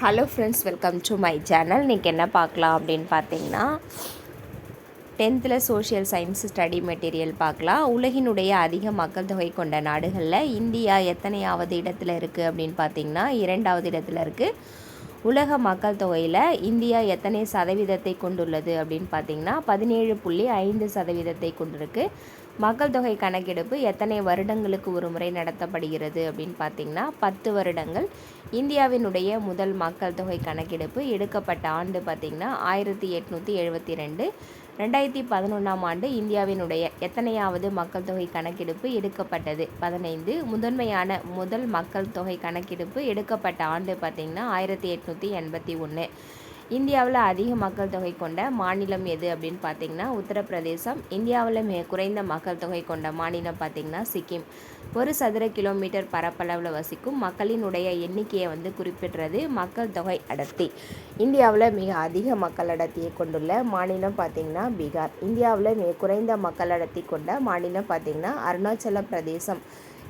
Hello friends welcome to my channel இன்றைக்கி என்ன பார்க்கலாம் அப்படின்னு பார்த்தீங்கன்னா டென்த்தில் சோஷியல் சயின்ஸ் ஸ்டடி மெட்டீரியல் பார்க்கலாம். உலகினுடைய அதிக மக்கள் தொகை கொண்ட நாடுகளில் இந்தியா எத்தனையாவது இடத்துல இருக்குது அப்படின்னு பார்த்தீங்கன்னா இரண்டாவது இடத்துல இருக்குது உலக மக்கள் தொகையில் இந்தியா எத்தனை சதவீதத்தை கொண்டுள்ளது அப்படின்னு பார்த்தீங்கன்னா பதினேழு புள்ளி ஐந்து சதவீதத்தை கொண்டிருக்கு. மக்கள் தொகை கணக்கெடுப்பு எத்தனை வருடங்களுக்கு ஒரு முறை நடத்தப்படுகிறது அப்படின்னு பார்த்தீங்கன்னா பத்து வருடங்கள். இந்தியாவினுடைய முதல் மக்கள் தொகை கணக்கெடுப்பு எடுக்கப்பட்ட ஆண்டு பார்த்திங்கன்னா ஆயிரத்தி எட்நூற்றி எழுபத்தி ரெண்டு ரெண்டாயிரத்தி பதினொன்றாம் ஆண்டு இந்தியாவினுடைய எத்தனையாவது மக்கள் தொகை கணக்கெடுப்பு எடுக்கப்பட்டது? பதினைந்து. முதன்மையான முதல் மக்கள் தொகை கணக்கெடுப்பு எடுக்கப்பட்ட ஆண்டு பார்த்திங்கன்னா ஆயிரத்தி எட்நூற்றி எண்பத்தி ஒன்று இந்தியாவில் அதிக மக்கள் தொகை கொண்ட மாநிலம் எது அப்படின்னு பார்த்தீங்கன்னா உத்தரப்பிரதேசம். இந்தியாவில் மிக குறைந்த மக்கள் தொகை கொண்ட மாநிலம் பார்த்திங்கன்னா சிக்கிம். ஒரு சதுர கிலோமீட்டர் பரப்பளவில் வசிக்கும் மக்களினுடைய எண்ணிக்கையை வந்து குறிப்பிடுறது மக்கள் தொகை அடர்த்தி. இந்தியாவில் மிக அதிக மக்கள் அடர்த்தியை கொண்டுள்ள மாநிலம் பார்த்திங்கன்னா பீகார். இந்தியாவில் மிக குறைந்த மக்கள் அடர்த்தி கொண்ட மாநிலம் பார்த்திங்கன்னா அருணாச்சல பிரதேசம்.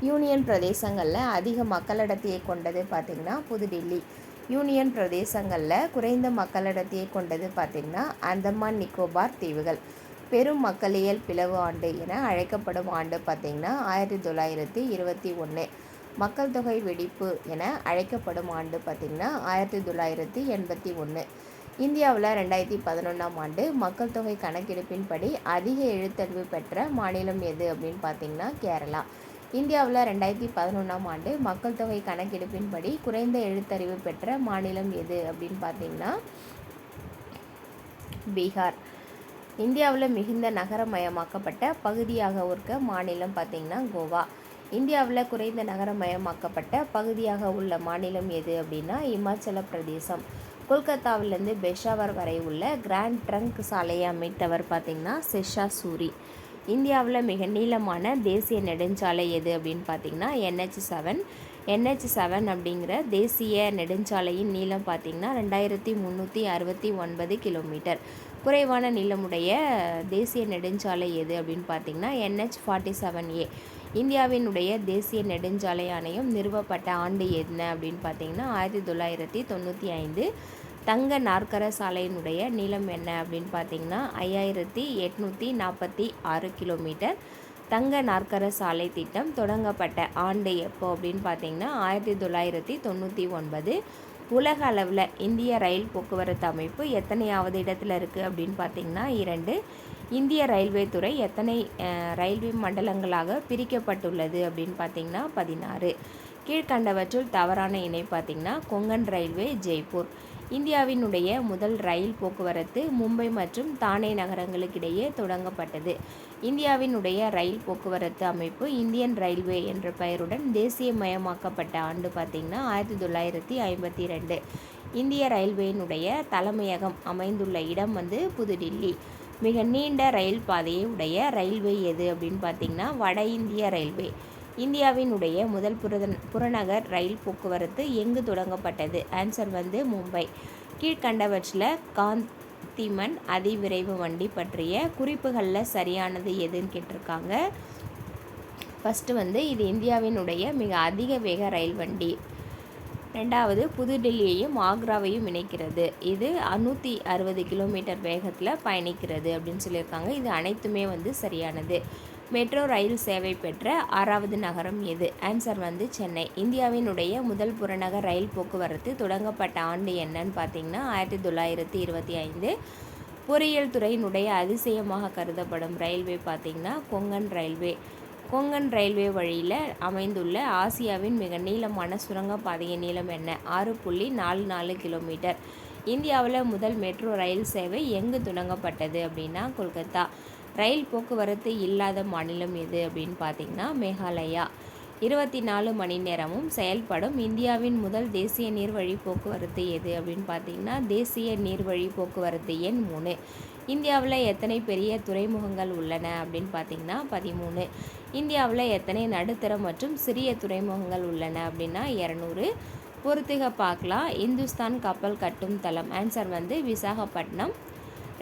யூனியன் பிரதேசங்களில் அதிக மக்கள் அடர்த்தியை கொண்டது பார்த்திங்கன்னா புதுடில்லி. யூனியன் பிரதேசங்களில் குறைந்த மக்களிடத்தையே கொண்டது பார்த்திங்கன்னா அந்தமான் நிக்கோபார் தீவுகள். பெரும் மக்களியல் பிளவு ஆண்டு என அழைக்கப்படும் ஆண்டு பார்த்திங்கன்னா ஆயிரத்தி தொள்ளாயிரத்தி இருபத்தி ஒன்று மக்கள் தொகை வெடிப்பு என அழைக்கப்படும் ஆண்டு பார்த்திங்கன்னா ஆயிரத்தி தொள்ளாயிரத்தி எண்பத்தி ஒன்று இந்தியாவில் ரெண்டாயிரத்தி பதினொன்றாம் ஆண்டு மக்கள் தொகை கணக்கெடுப்பின்படி அதிக எழுத்தறிவு பெற்ற மாநிலம் எது அப்படின்னு பார்த்திங்கன்னா கேரளா. இந்தியாவில் ரெண்டாயிரத்தி பதினொன்றாம் ஆண்டு மக்கள் தொகை கணக்கெடுப்பின்படி குறைந்த எழுத்தறிவு பெற்ற மாநிலம் எது அப்படின்னு பார்த்தீங்கன்னா பீகார். இந்தியாவில் மிகுந்த நகரமயமாக்கப்பட்ட பகுதியாக இருக்க மாநிலம் பார்த்திங்கன்னா கோவா. இந்தியாவில் குறைந்த நகரமயமாக்கப்பட்ட பகுதியாக உள்ள மாநிலம் எது அப்படின்னா இமாச்சல பிரதேசம். கொல்கத்தாவிலேருந்து பெஷாவர் வரை உள்ள கிராண்ட் ட்ரங்க் சாலையை அமைத்தவர் பார்த்திங்கன்னா செஷா சூரி இந்தியாவில் மிக நீளமான தேசிய நெடுஞ்சாலை எது அப்படின்னு பார்த்தீங்கன்னா என்ஹெச் செவன் என்ஹெச் செவன் அப்படிங்கிற தேசிய நெடுஞ்சாலையின் நீளம் பார்த்திங்கன்னா ரெண்டாயிரத்தி முந்நூற்றி அறுபத்தி ஒன்பது கிலோமீட்டர். குறைவான நீளமுடைய தேசிய நெடுஞ்சாலை எது அப்படின்னு பார்த்தீங்கன்னா என்ஹெச் ஃபார்ட்டி செவன் ஏ இந்தியாவினுடைய தேசிய நெடுஞ்சாலை ஆணையம் நிறுவப்பட்ட ஆண்டு என்ன அப்படின்னு பார்த்தீங்கன்னா ஆயிரத்தி தொள்ளாயிரத்தி தொண்ணூற்றி ஐந்து. தங்க நாற்கர சாலையினுடைய நீளம் என்ன அப்படின்னு பார்த்தீங்கன்னா ஐயாயிரத்தி எட்நூற்றி நாற்பத்தி ஆறு கிலோமீட்டர். தங்க நாற்கர சாலை திட்டம் தொடங்கப்பட்ட ஆண்டு எப்போ அப்படின்னு பார்த்தீங்கன்னா ஆயிரத்தி தொள்ளாயிரத்தி தொண்ணூற்றி ஒன்பது. உலக அளவில் இந்திய ரயில் போக்குவரத்து அமைப்பு எத்தனையாவது இடத்துல இருக்குது அப்படின்னு பார்த்தீங்கன்னா இரண்டு. இந்திய ரயில்வே துறை எத்தனை ரயில்வே மண்டலங்களாக பிரிக்கப்பட்டுள்ளது அப்படின்னு பார்த்தீங்கன்னா பதினாறு. கீழ்கண்டவற்றுள் தவறான இணை பார்த்திங்கன்னா கொங்கன் ரயில்வே ஜெய்ப்பூர். இந்தியாவினுடைய முதல் ரயில் போக்குவரத்து மும்பை மற்றும் தானே நகரங்களுக்கிடையே தொடங்கப்பட்டது. இந்தியாவினுடைய ரயில் போக்குவரத்து அமைப்பு இந்தியன் ரயில்வே என்ற பெயருடன் தேசியமயமாக்கப்பட்ட ஆண்டு பார்த்திங்கன்னா ஆயிரத்தி தொள்ளாயிரத்தி ஐம்பத்தி ரெண்டு இந்திய ரயில்வேயினுடைய தலைமையகம் அமைந்துள்ள இடம் வந்து புதுடில்லி. மிக நீண்ட ரயில் பாதையை உடைய ரயில்வே எது அப்படின்னு பார்த்திங்கன்னா வட இந்திய ரயில்வே. இந்தியாவினுடைய முதல் புரதன் புறநகர் ரயில் போக்குவரத்து எங்கு தொடங்கப்பட்டது? ஆன்சர் வந்து மும்பை. கீழ்கண்டவற்றில் காந்திமன் அதிவிரைவு வண்டி பற்றிய குறிப்புகளில் சரியானது எதுன்னு கேட்டிருக்காங்க. ஃபஸ்ட்டு வந்து இது இந்தியாவினுடைய மிக அதிக வேக ரயில் வண்டி. ரெண்டாவது புதுடெல்லியையும் ஆக்ராவையும் இணைக்கிறது. இது நூற்றி அறுபது கிலோமீட்டர் வேகத்தில் பயணிக்கிறது அப்படின்னு சொல்லியிருக்காங்க. இது அனைத்துமே வந்து சரியானது. மெட்ரோ ரயில் சேவை பெற்ற ஆறாவது நகரம் எது? ஆன்சர் வந்து சென்னை. இந்தியாவினுடைய முதல் புறநகர் ரயில் போக்குவரத்து தொடங்கப்பட்ட ஆண்டு என்னன்னு பார்த்தீங்கன்னா ஆயிரத்தி தொள்ளாயிரத்தி இருபத்தி ஐந்து. பொறியியல் துறையினுடைய அதிசயமாக கருதப்படும் ரயில்வே பார்த்திங்கன்னா கொங்கன் ரயில்வே. கொங்கன் ரயில்வே வழியில் அமைந்துள்ள ஆசியாவின் மிக நீளமான சுரங்கப்பாதையின் நீளம் என்ன? ஆறு புள்ளி நாலு நாலு கிலோமீட்டர். இந்தியாவில் முதல் மெட்ரோ ரயில் சேவை எங்கு தொடங்கப்பட்டது அப்படின்னா கொல்கத்தா. ரயில் போக்குவரத்து இல்லாத மாநிலம் எது அப்படின்னு பார்த்தீங்கன்னா மேகாலயா. இருபத்தி நாலு மணி நேரமும் செயல்படும் இந்தியாவின் முதல் தேசிய நீர்வழி போக்குவரத்து எது அப்படின்னு பார்த்தீங்கன்னா தேசிய நீர்வழி போக்குவரத்து எண் மூணு. இந்தியாவில் எத்தனை பெரிய துறைமுகங்கள் உள்ளன அப்படின்னு பார்த்தீங்கன்னா பதிமூணு. இந்தியாவில் எத்தனை நடுத்தர மற்றும் சிறிய துறைமுகங்கள் உள்ளன அப்படின்னா இரநூறு. பொறுத்துக பார்க்கலாம். இந்துஸ்தான் கப்பல் கட்டும் தளம். ஆன்சர் வந்து விசாகப்பட்டினம்.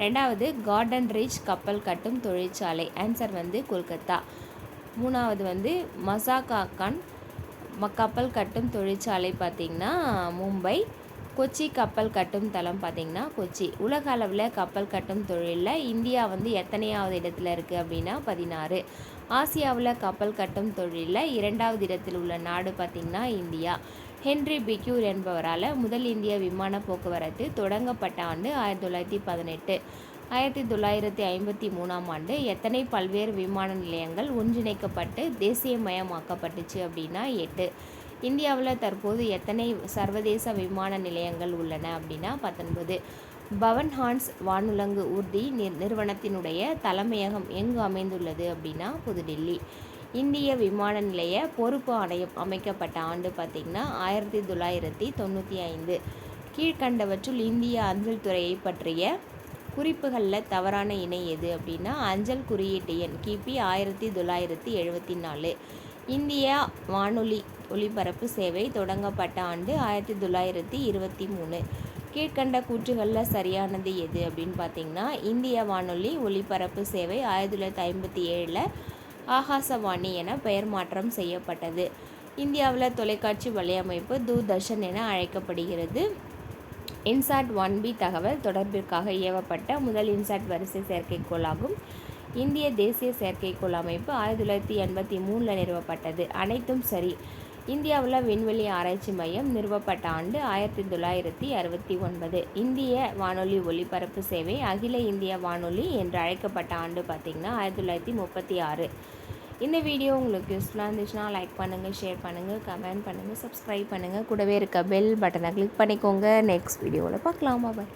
ரெண்டாவது கார்டன் ரிச் கப்பல் கட்டும் தொழிற்சாலை. ஆன்சர் வந்து கொல்கத்தா. மூணாவது வந்து மசாகா கான் கப்பல் கட்டும் தொழிற்சாலை பார்த்திங்கன்னா மும்பை. கொச்சி கப்பல் கட்டும் தளம் பார்த்திங்கன்னா கொச்சி. உலக அளவில் கப்பல் கட்டும் தொழிலில் இந்தியா வந்து எத்தனையாவது இடத்துல இருக்குது அப்படின்னா பதினாறு. ஆசியாவில் கப்பல் கட்டும் தொழிலில் இரண்டாவது இடத்தில் உள்ள நாடு பார்த்திங்கன்னா இந்தியா. ஹென்ரி பிக்யூர் என்பவரால் முதல் இந்திய விமான போக்குவரத்து தொடங்கப்பட்ட ஆண்டு ஆயிரத்தி தொள்ளாயிரத்தி பதினெட்டு. ஆயிரத்தி தொள்ளாயிரத்தி ஐம்பத்தி மூணாம் ஆண்டு எத்தனை பல்வேறு விமான நிலையங்கள் ஒன்றிணைக்கப்பட்டு தேசியமயமாக்கப்பட்டுச்சு அப்படின்னா எட்டு. இந்தியாவில் தற்போது எத்தனை சர்வதேச விமான நிலையங்கள் உள்ளன அப்படின்னா பத்தொன்பது. பவன்ஹான்ஸ் வானுலங்கு உறுதி நிறுவனத்தினுடைய தலைமையகம் எங்கு அமைந்துள்ளது அப்படின்னா புதுடில்லி. இந்திய விமான நிலைய பொறுப்பு ஆணையம் அமைக்கப்பட்ட ஆண்டு பார்த்திங்கன்னா ஆயிரத்தி தொள்ளாயிரத்தி தொண்ணூற்றி ஐந்து. கீழ்கண்டவற்றுள் இந்திய அஞ்சல் துறையை பற்றிய குறிப்புகளில் தவறான இணை எது அப்படின்னா அஞ்சல் குறியீட்டு எண் கிபி ஆயிரத்தி தொள்ளாயிரத்தி எழுபத்தி நாலு. இந்தியா வானொலி ஒலிபரப்பு சேவை தொடங்கப்பட்ட ஆண்டு ஆயிரத்தி தொள்ளாயிரத்தி இருபத்தி மூணு. கீழ்கண்ட கூற்றுகளில் சரியானது எது அப்படின்னு பார்த்தீங்கன்னா இந்திய வானொலி ஒலிபரப்பு சேவை ஆயிரத்தி தொள்ளாயிரத்தி ஐம்பத்தி ஏழில் ஆகாசவாணி என பெயர் மாற்றம் செய்யப்பட்டது. இந்தியாவில் தொலைக்காட்சி வலையமைப்பு தூர்தர்ஷன் என அழைக்கப்படுகிறது. இன்சாட் ஒன் பி தகவல் தொடர்பிற்காக ஏவப்பட்ட முதல் இன்சாட் வரிசை செயற்கைக்கோளாகும். இந்திய தேசிய செயற்கைக்கோள் அமைப்பு ஆயிரத்தி தொள்ளாயிரத்தி எண்பத்தி மூணில் நிறுவப்பட்டது. அனைத்தும் சரி. இந்தியாவில் விண்வெளி ஆராய்ச்சி மையம் நிறுவப்பட்ட ஆண்டு ஆயிரத்தி தொள்ளாயிரத்தி அறுபத்தி ஒன்பது. இந்திய வானொலி ஒலிபரப்பு சேவை அகில இந்திய வானொலி என்று அழைக்கப்பட்ட ஆண்டு பார்த்திங்கன்னா ஆயிரத்தி தொள்ளாயிரத்தி முப்பத்தி ஆறு. இந்த வீடியோ உங்களுக்கு யூஸ்ஃபுல்லாக இருந்துச்சுன்னா லைக் பண்ணுங்கள் ஷேர் பண்ணுங்கள் கமெண்ட் பண்ணுங்கள் சப்ஸ்கிரைப் பண்ணுங்கள் கூடவே இருக்க பெல் பட்டனை கிளிக் பண்ணிக்கோங்க. நெக்ஸ்ட் வீடியோவில் பார்க்கலாமா? பாய்